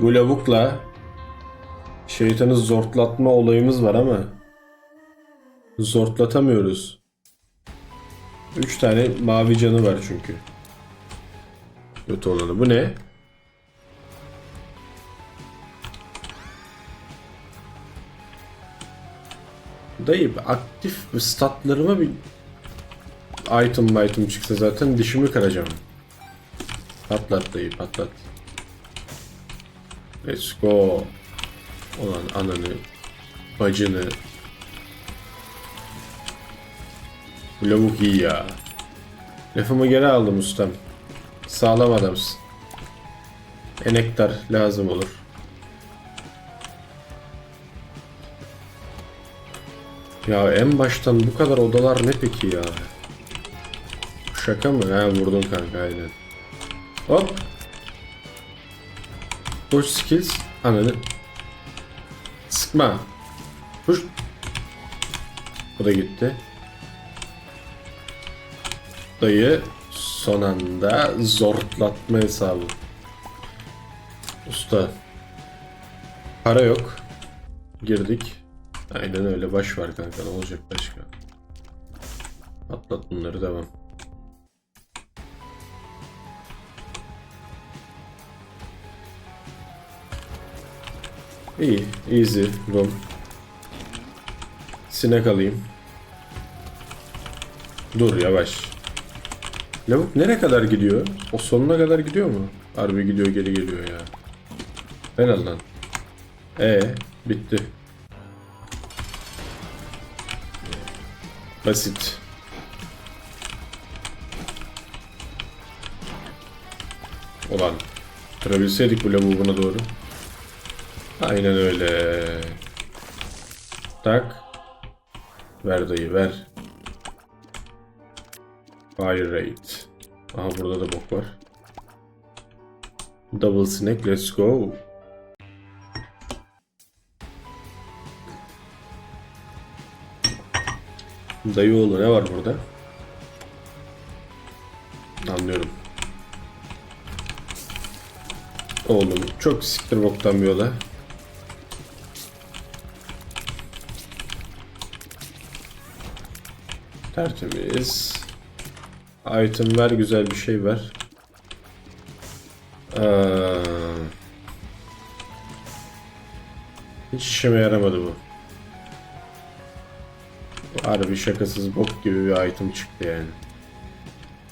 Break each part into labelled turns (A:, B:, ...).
A: Bu lavukla şeytanı zortlatma olayımız var ama zortlatamıyoruz. Üç tane mavi canı var çünkü. Kötü olanı. Bu ne? Dayı aktif statlarıma bir item item çıksa zaten dişimi kıracağım. Patlat dayı patlat. Let's go. Olan ananı, bacını. Bu lavuk iyi ya. Lafımı geri aldım ustam. Sağlam adamsın. Enektar lazım olur. Ya en baştan bu kadar odalar ne peki ya? Şaka mı? Ha vurdun kanka aynen. Hop. Push skills. Ananı. Sıkma. Push. Bu da gitti. Dayı son anda zortlatma hesabı. Usta. Para yok. Girdik. Aynen öyle baş var kanka ne olacak başka. Atlat bunları devam. İyi, easy, boom. Sinek alayım. Dur yavaş. Lavuk nereye kadar gidiyor? O sonuna kadar gidiyor mu? Harbi gidiyor geri geliyor ya. Helal lan. Ee, bitti. Basit. Ulan. Kırabilseydik bu lavuğu buna doğru. Aynen öyle. Tak. Ver dayı ver. Fire rate. Aha burada da bok var. Double snake let's go. Dayıoğlu ne var burada? Anlıyorum. Oğlum çok siktir boktan bir olay. Tertemiz. Item ver güzel bir şey ver. Aa, hiç işime yaramadı. Bu Harbi şakasız bok gibi bir item çıktı yani.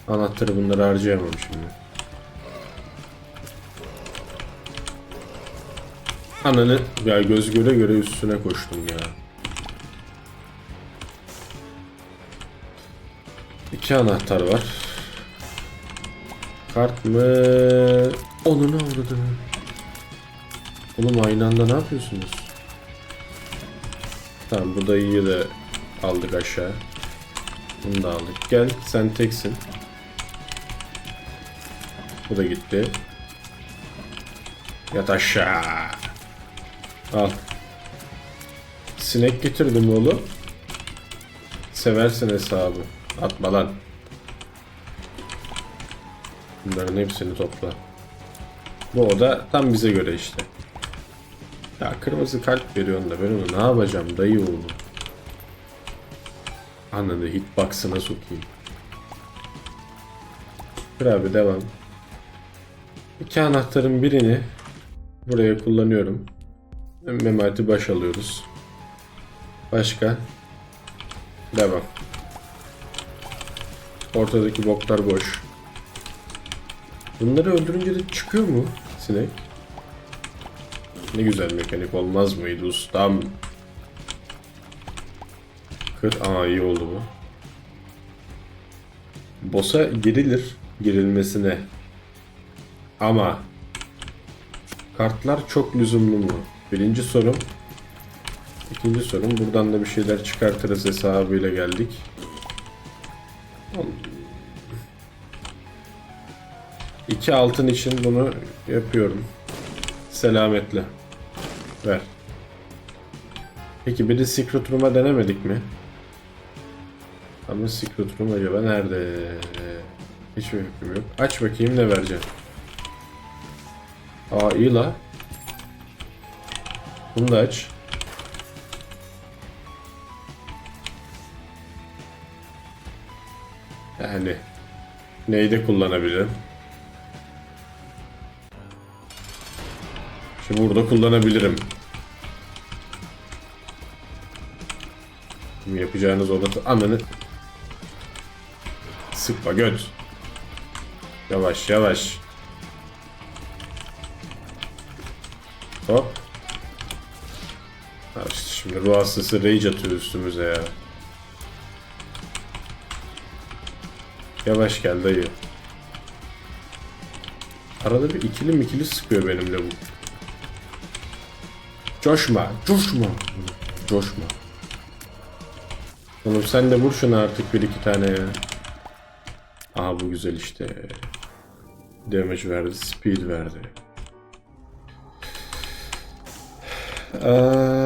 A: Anahtarı bunları harcayamam şimdi. Ananı ya göz göre göre üstüne koştum ya. İki anahtar var. Kart mı? Onu ne avradı? Oğlum aynı anda ne yapıyorsunuz? Tamam bu da iyi de aldık aşağı. Bunu da aldık. Gel sen teksin. Bu da gitti. Yat aşağı. Al. Sinek getirdim oğlum. Seversin hesabı. Atma lan. Bunların hepsini topla. Bu oda tam bize göre işte. Ya kırmızı kalp veriyorsun da ben onu ne yapacağım dayı oğlu. Ananı hitbox'ına sokayım. Dur abi devam. İki anahtarın birini buraya kullanıyorum. Memati baş alıyoruz. Başka. Devam. Ortadaki boklar boş. Bunları öldürünce de çıkıyor mu sinek? Ne güzel mekanik olmaz mıydı ustam? Kır. Aa iyi oldu bu. Boss'a girilir girilmesine. Ama kartlar çok lüzumlu mu? Birinci sorum. İkinci sorum buradan da bir şeyler çıkartırız hesabıyla geldik. İki altın için bunu yapıyorum. Selametle. Ver. Peki bir de Secret Room'a denemedik mi? Ama Secret Room acaba nerede? Hiçbir fikrim yok. Aç bakayım ne vereceğim. Aa iyi la. Bunu da aç. Yani neyde kullanabilirim? Şimdi burada kullanabilirim. Yapacağınız orada ananı sıkma göt. Yavaş yavaş. Hop. Ha işte şimdi ruh hastası rage atıyor üstümüze ya. Yavaş gel dayı. Arada bir ikili mikili sıkıyor benimle bu. Coşma, coşma. Coşma. Oğlum sen de vur şunu artık bir iki tane ya. Aha bu güzel işte. Damage verdi, speed verdi. Ray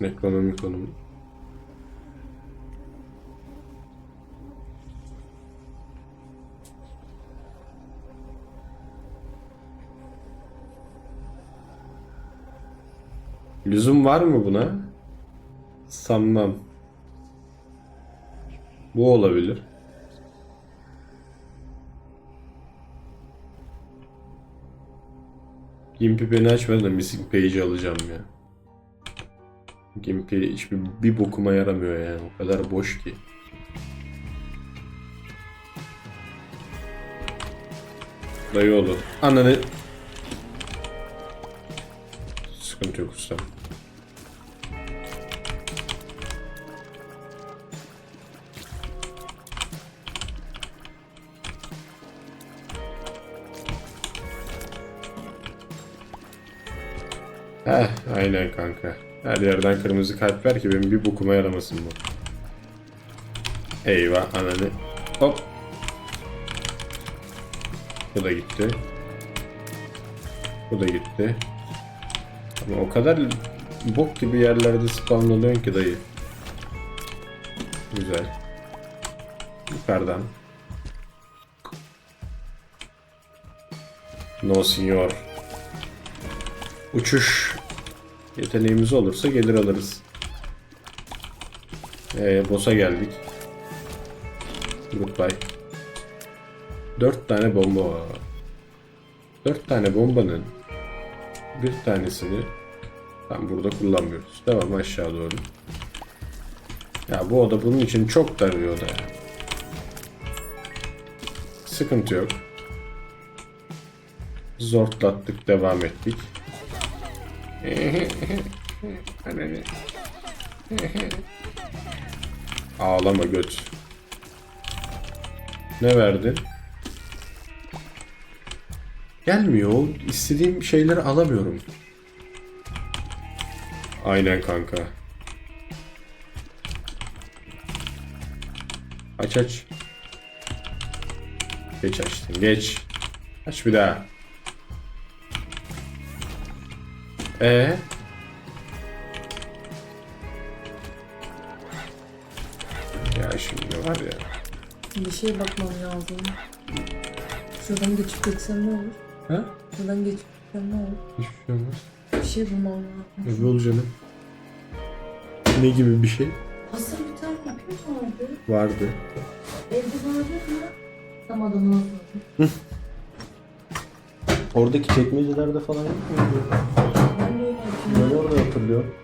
A: Ekonomi konum. Lüzum var mı buna? Sanmam. Bu olabilir. Gimpy beni açmadı da missing page alacağım ya. Gimpy hiçbir bir bokuma yaramıyor yani. O kadar boş ki. Dayı oğlu. Ananı. Sıkıntı yok ustam. Heh, aynen kanka. Her yerden kırmızı kalp ver ki benim bir bokuma yaramasın bu. Eyvah ananı. Hop. Bu da gitti. Bu da gitti. Ama o kadar bok gibi yerlerde spawnlanıyorsun ki dayı. Güzel. Yukarıdan. No senor. Uçuş yeteneğimiz olursa gelir alırız. Ee, boss'a geldik. Goodbye. Dört tane bomba var. Dört tane bombanın bir tanesini tam burada kullanmıyoruz. Devam aşağı doğru. Ya bu oda bunun için çok dar bir oda. Sıkıntı yok. Zortlattık, devam ettik. Ağlama göt. Ne verdin? Gelmiyor. İstediğim şeyleri alamıyorum. Aynen kanka. Aç aç. Geç açtın geç. Aç bir daha. Ee? Ya şimdi var ya.
B: Bir şeye bakmam lazım. Şuradan geçip geçsem ne olur?
A: Ha?
B: Şuradan geçip geçsem ne olur?
A: Hiçbir şey olmaz.
B: Bir şey bulmam lazım.
A: Ne ol canım? Ne gibi bir şey?
B: Aslında bir tane ipim vardı.
A: Vardı.
B: Evde vardı mı? Tam adamı.
A: Oradaki çekmecelerde falan yok muydu?
B: Ben
A: orada hatırlıyorum.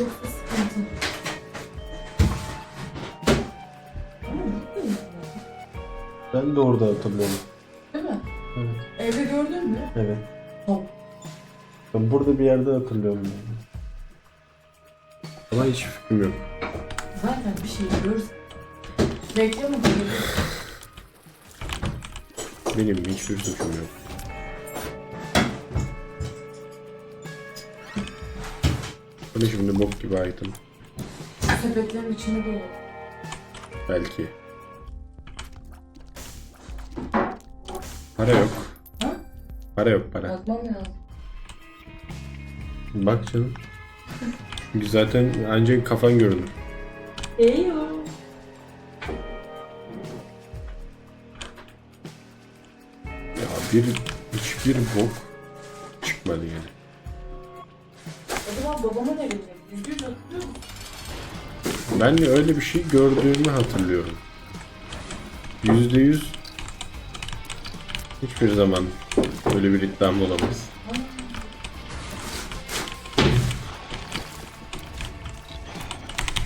B: Yoksa sıkıntı.
A: Ben de orada hatırlıyorum.
B: Değil mi?
A: Evet.
B: Evde gördün mü?
A: Evet.
B: Tamam.
A: Ben burada bir yerde hatırlıyorum. Yani. Ama hiç fikrim yok.
B: Zaten bir şey. Reklamı da görürüz.
A: Benim hiçbir suçum yok. ne şimdi bok gibi item.
B: Sepetlerin içinde de
A: Belki. Para yok.
B: Ha?
A: Para yok para.
B: Bakmam lazım.
A: Bak canım. Çünkü zaten ancak kafan görünür.
B: Eyvah.
A: Ya bir hiçbir bok çıkmadı yani.
B: Ne verecek? Yüzde yüz hatırlıyor musun?
A: Ben de öyle bir şey gördüğümü hatırlıyorum. Yüzde yüz hiçbir zaman öyle bir iddiam olamaz.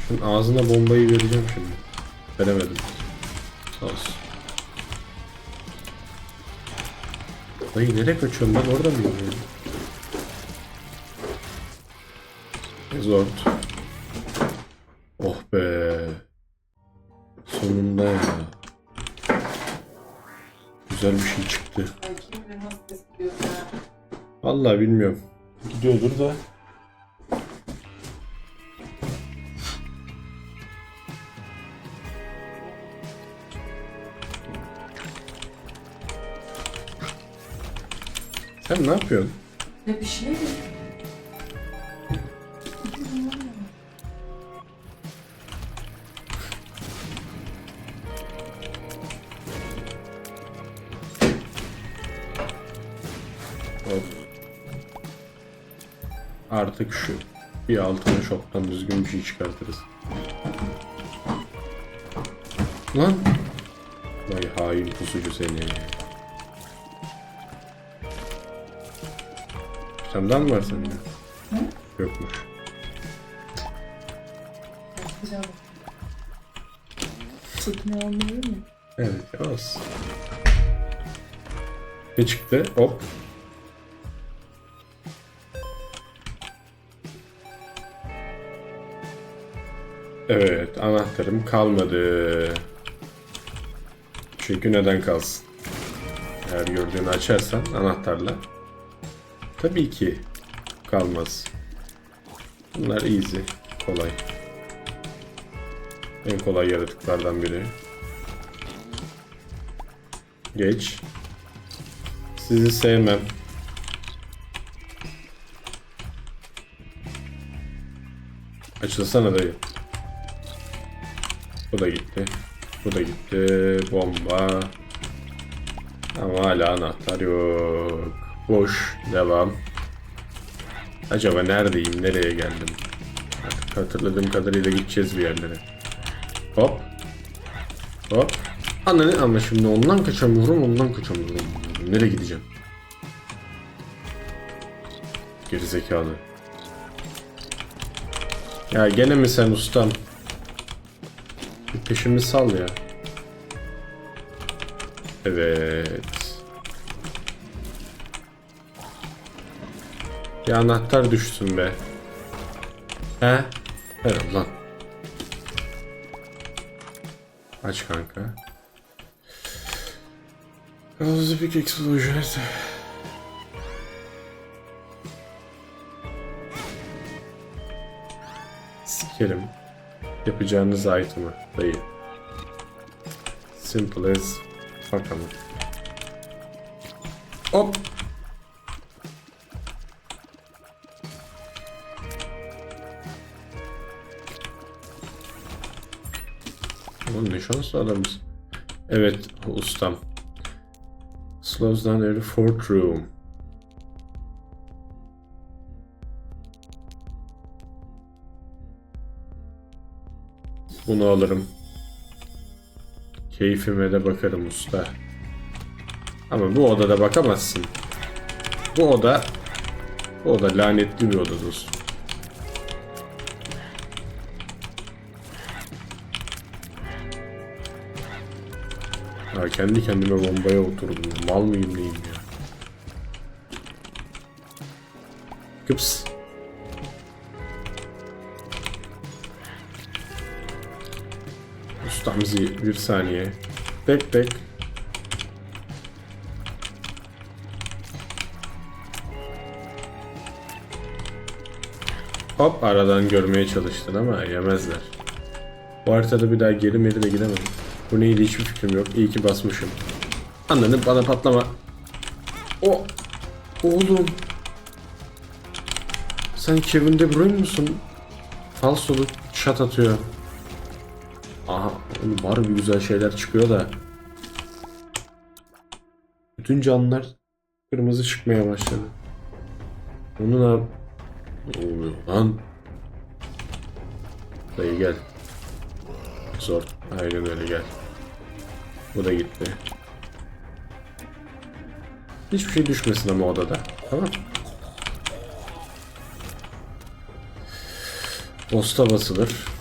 A: Şunun ağzına bombayı vereceğim şimdi. Veremedim. Olsun. Dayı nereye kaçıyorum ben orada mıyım yani? Zord. Oh be. Sonunda ya. Güzel bir şey çıktı. Vallahi bilmiyorum. Gidiyordur da. Sen ne yapıyorsun?
B: Ne bir şey mi?
A: Artık şu bir altına şoktan düzgün bir şey çıkartırız. Lan! Vay hain pusucu seni. Senden mi var sende? Yokmuş.
B: Güzel. Çekme olmuyor mu?
A: Evet olsun. Ne çıktı? Hop. Evet anahtarım kalmadı. Çünkü neden kalsın? Eğer gördüğünü açarsan anahtarla. Tabii ki kalmaz. Bunlar easy, kolay. En kolay yaratıklardan biri. Geç. Sizi sevmem. Açılsana dayı. Bu da gitti. Bu da gitti. Bomba. Ama hala anahtar yok. Boş. Devam. Acaba neredeyim? Nereye geldim? Artık hatırladığım kadarıyla gideceğiz bir yerlere. Hop. Hop. Ananı ama şimdi ondan kaçamıyorum, ondan kaçamıyorum. Nereye gideceğim? Gerizekalı. Ya gene mi sen ustam? Bir peşimi sal ya. Evet. Bir anahtar düşsün be. He? Ver lan. Aç kanka. Cosmic Explosion. Sikerim. Yapacağınız item'ı dayı. Simple as ama. Hop. Oğlum ne şanslı adamız. Evet ustam. Slows down every fourth room. Bunu alırım. Keyfime de bakarım usta. Ama bu odada bakamazsın. Bu oda bu oda lanetli bir oda dostum. Ya kendi kendime bombaya oturdum. Mal mıyım neyim ya? Kıps. Ustamızı bir saniye. Tek tek. Hop aradan görmeye çalıştın ama yemezler. Bu haritada bir daha geri meri de gidemedim. Bu neydi hiçbir fikrim yok. İyi ki basmışım. Anladın bana patlama. O. Oğlum. Sen Kevin De Bruyne musun? Falsolu shot atıyor. Oğlum var bir güzel şeyler çıkıyor da. Bütün canlılar Kırmızı çıkmaya başladı. Onu ne Ne oluyor lan? Dayı gel. Zor. Aynen öyle gel. Bu da gitti. Hiçbir şey düşmesin ama odada. Tamam. Posta basılır.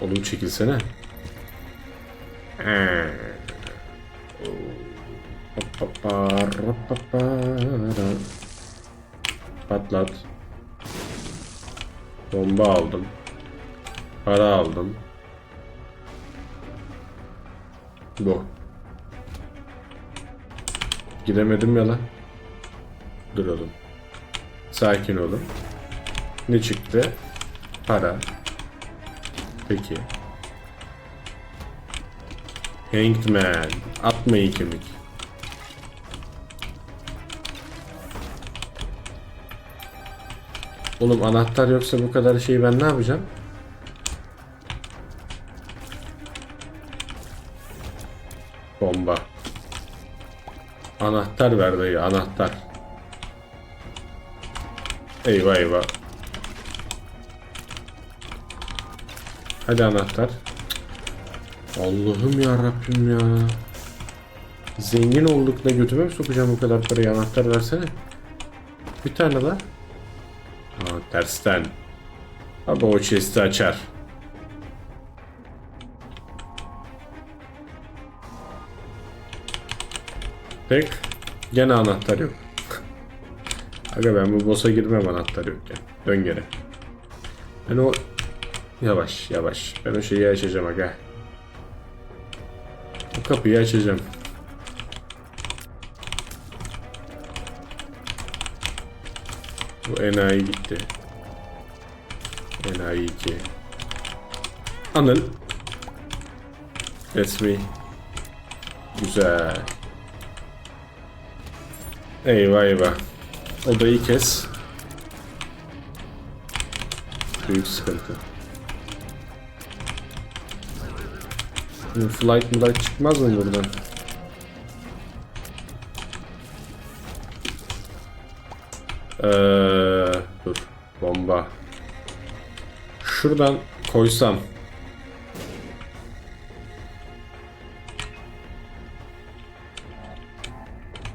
A: Oğlum çekilsene. Patlat. Bomba aldım. Para aldım. Bu. Gidemedim ya lan. Duralım. Sakin olun. Ne çıktı? Para. Peki. Hanged Man. Atmayı kemik. Oğlum anahtar yoksa bu kadar şeyi ben ne yapacağım? Bomba. Anahtar ver dayı anahtar. Eyvah eyvah. Hadi anahtar. Allah'ım ya Rabbim ya. Zengin olduk da götüme mi sokacağım bu kadar parayı anahtar versene. Bir tane daha. Aa, tersten. Baba o chest'i açar. Tek. Gene anahtar yok. Aga ben bu boss'a girmem anahtar yokken. Dön geri. Ben o... Yavaş yavaş. Ben o şeyi açacağım aga. O kapıyı açacağım. Bu enayi gitti. Enayi 2. Anıl. That's me. Güzel. Eyvah eyvah. Odayı kes. Büyük sıkıntı. Flight flight çıkmaz mı buradan? Ee, dur. Bomba. Şuradan koysam.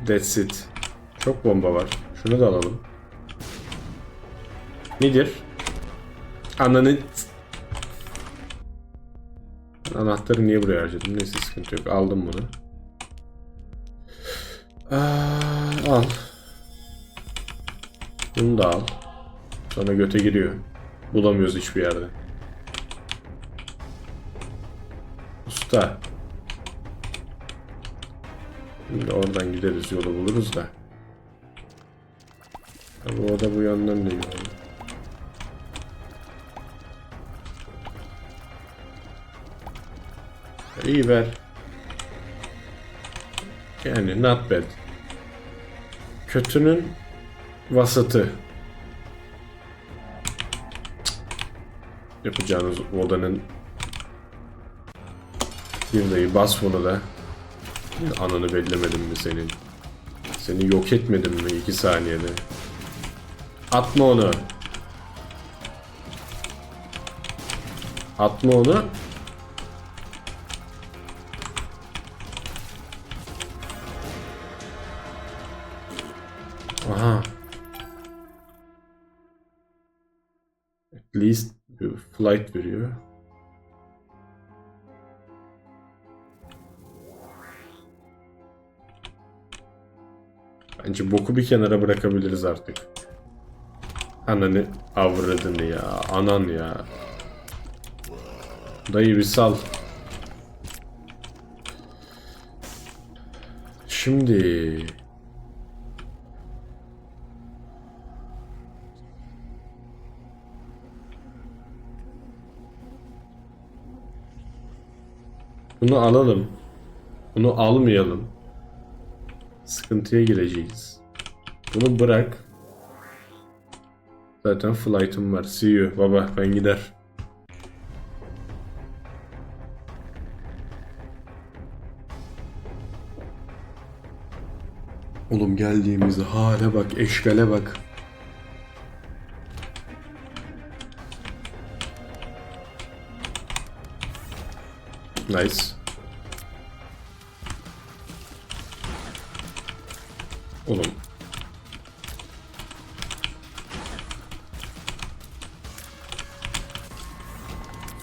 A: That's it. Çok bomba var. Şunu da alalım. Nedir? Ananı... Anahtarı niye buraya harcadım? Neyse sıkıntı yok. Aldım bunu. Aa, al. Bunu da al. Sonra göte giriyor. Bulamıyoruz hiçbir yerde. Usta. Şimdi oradan gideriz yolu buluruz da. Abi o da bu yandan değil. abi. İyi ver. Yani not bad. Kötünün vasatı. Yapacağınız odanın dayı bas bunu da. Ananı bellemedim mi senin? Seni yok etmedim mi iki saniyede? Atma onu. Atma onu. Flight veriyor. Bence boku bir kenara bırakabiliriz artık. Ananı avradını ya. Anan ya. Dayı bir sal. Şimdi Bunu alalım. Bunu almayalım. Sıkıntıya gireceğiz. Bunu bırak. Zaten flight'ım var. See you baba ben gider. Oğlum geldiğimiz hale bak, eşkale bak. Nice.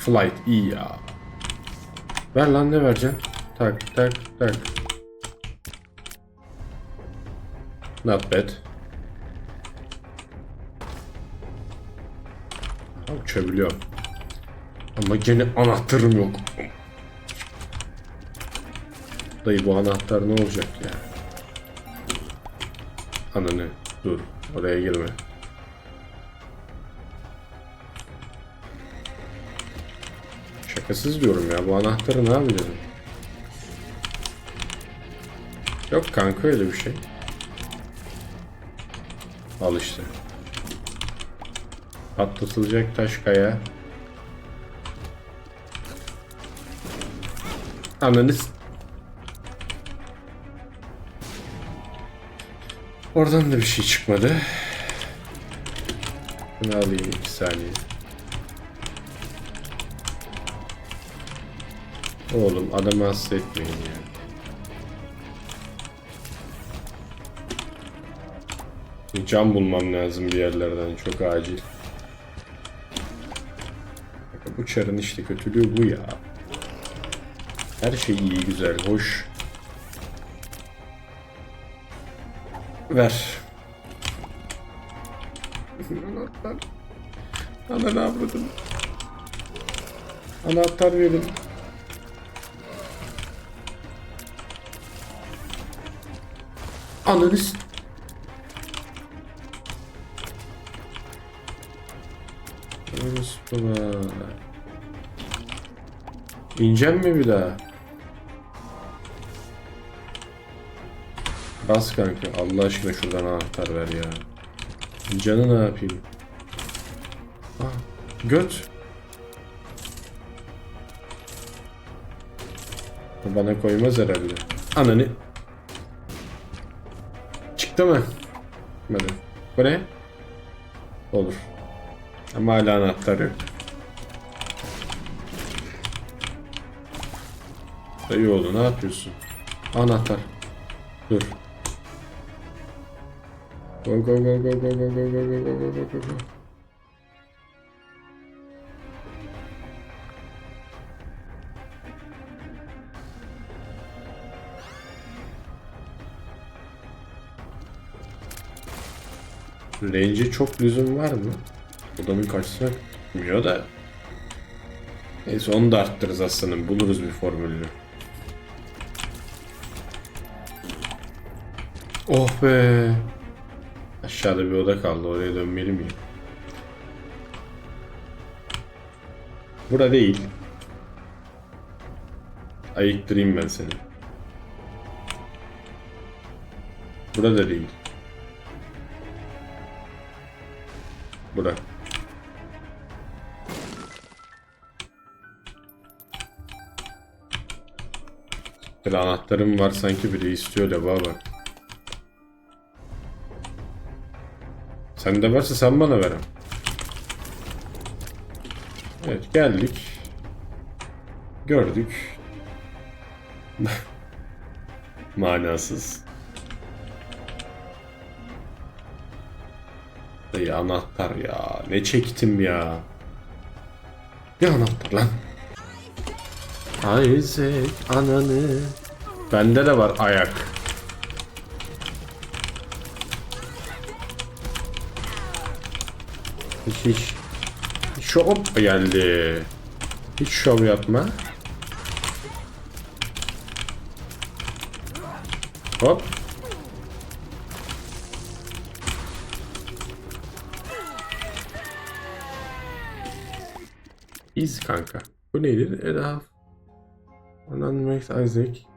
A: Flight iyi ya. Ver lan ne vereceksin? Tak tak tak. Not bad. Uçabiliyorum. Ama gene anahtarım yok. Dayı bu anahtar ne olacak ya? Ananı dur oraya girme. Şakasız diyorum ya bu anahtarı ne yapacağız? Yok kanka öyle bir şey. Al işte. Patlatılacak taş kaya. Ananı s- Oradan da bir şey çıkmadı. Bunu alayım iki saniye. Oğlum adamı hasta etmeyin ya. Bir Cam bulmam lazım bir yerlerden çok acil. Bu çarın işte kötülüğü bu ya. Her şey iyi güzel hoş. Ver. Anahtar. Ana ne yapıyordun? Anahtar verin. Orospular. İneceğim mi bir daha? Bas kanka. Allah aşkına şuradan anahtar ver ya. Canı ne yapayım? Ah, göt. Bana koymaz herhalde. Ananı. Çıktı mı? Çıkmadı. Bu ne? Olur. Ama hala anahtar yok. İyi oldu ne yapıyorsun? Anahtar. Dur. Go go go go go go go go go go go go go. Range'e çok lüzum var mı? Adamın kaçsa bilmiyor da. Neyse onu da arttırırız aslanım. Buluruz bir formülünü. Oh be. Aşağıda bir oda kaldı. Oraya dönmeli miyim? Bura değil. Ayıktırayım ben seni. Burada değil. Bir anahtarım var sanki biri istiyor da bak. Sende varsa sen bana ver. Evet geldik. Gördük. Manasız. Dayı anahtar ya. Ne çektim ya. Ne anahtar lan? Isaac ananı. Bende de var ayak. Hiç hiç. Şov hop geldi. Hiç şov yapma. Hop. İz kanka. Bu neydi? Edaf. Ondan Max Isaac.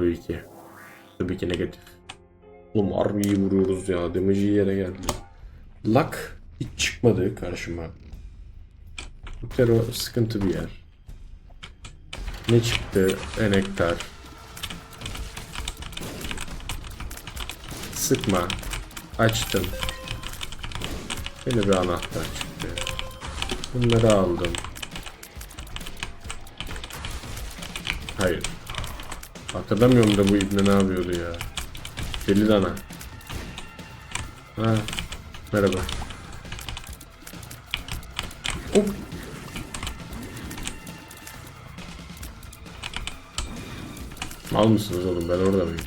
A: Tabii ki. Tabii ki negatif. Oğlum harbi iyi vuruyoruz ya. Damage yere geldi. Luck hiç çıkmadı karşıma. Bu kere o sıkıntı bir yer. Ne çıktı? Enektar. Sıkma. Açtım. Yine bir anahtar çıktı. Bunları aldım. Hayır. Hatırlamıyorum da bu ibne ne yapıyordu ya. Deli dana. Ha. Merhaba. Hop. Mal mısınız oğlum ben orada mıyım?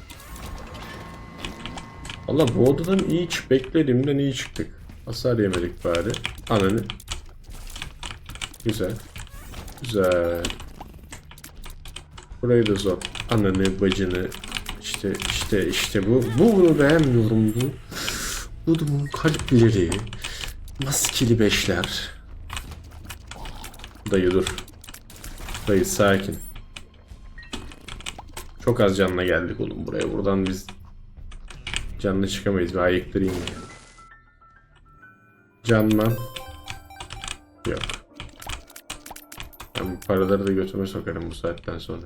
A: Valla bu odadan iyi çık beklediğimden iyi çıktık. Hasar yemedik bari. Ananı. Güzel. Güzel. Burayı da zor. Ananı, bacını. İşte, işte, işte bu. Bu bunu beğenmiyorum bu. Bu da bunun kalpleri. Maskeli beşler. Dayı dur. Dayı sakin. Çok az canla geldik oğlum buraya. Buradan biz canlı çıkamayız. Bir ayıktırayım ya. Canman. Yok. Ben bu paraları da götüme sokarım bu saatten sonra.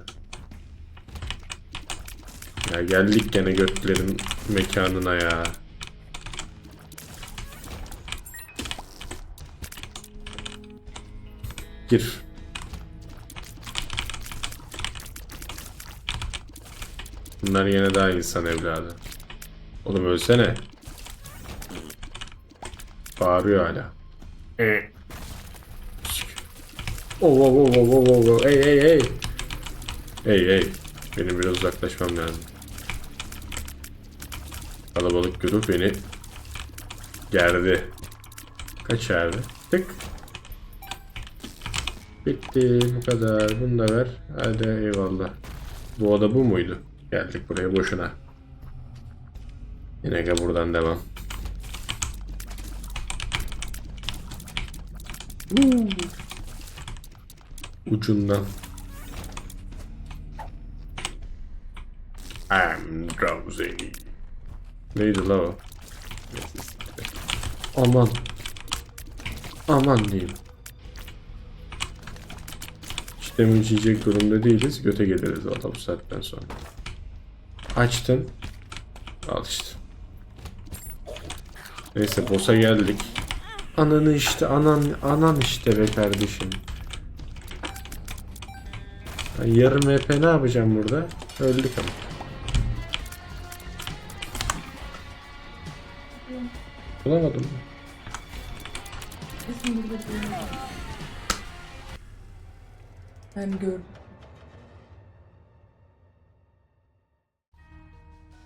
A: Ya geldik gene göklerin mekanına ya. Gir. Bunlar yine daha insan evladı. Oğlum ölsene. Bağırıyor hala. E. Oh, oh, oh, oh, oh, oh, oh. Hey, hey, hey. Hey, hey. Benim biraz uzaklaşmam lazım. Kalabalık görüp beni gerdi. Kaç abi? Tık. Bitti. Bu kadar. Bunu da ver. Hadi eyvallah. Bu oda bu muydu? Geldik buraya boşuna. Yine de buradan devam. Ucundan. I'm drowsy. Neydi la o? Aman. Aman diyeyim. İşte yiyecek durumda değiliz. Göte geliriz valla bu saatten sonra. Açtın. Al işte. Neyse boss'a geldik. Ananı işte anan anan işte be kardeşim. Yarım EP ne yapacağım burada? Öldük ama. Bulamadım.
B: Kesin burada. Ben gördüm.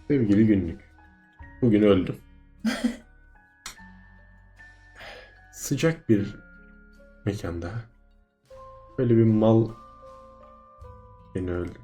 A: Sevgili günlük. Bugün öldüm. Sıcak bir mekanda. Böyle bir mal beni öldü.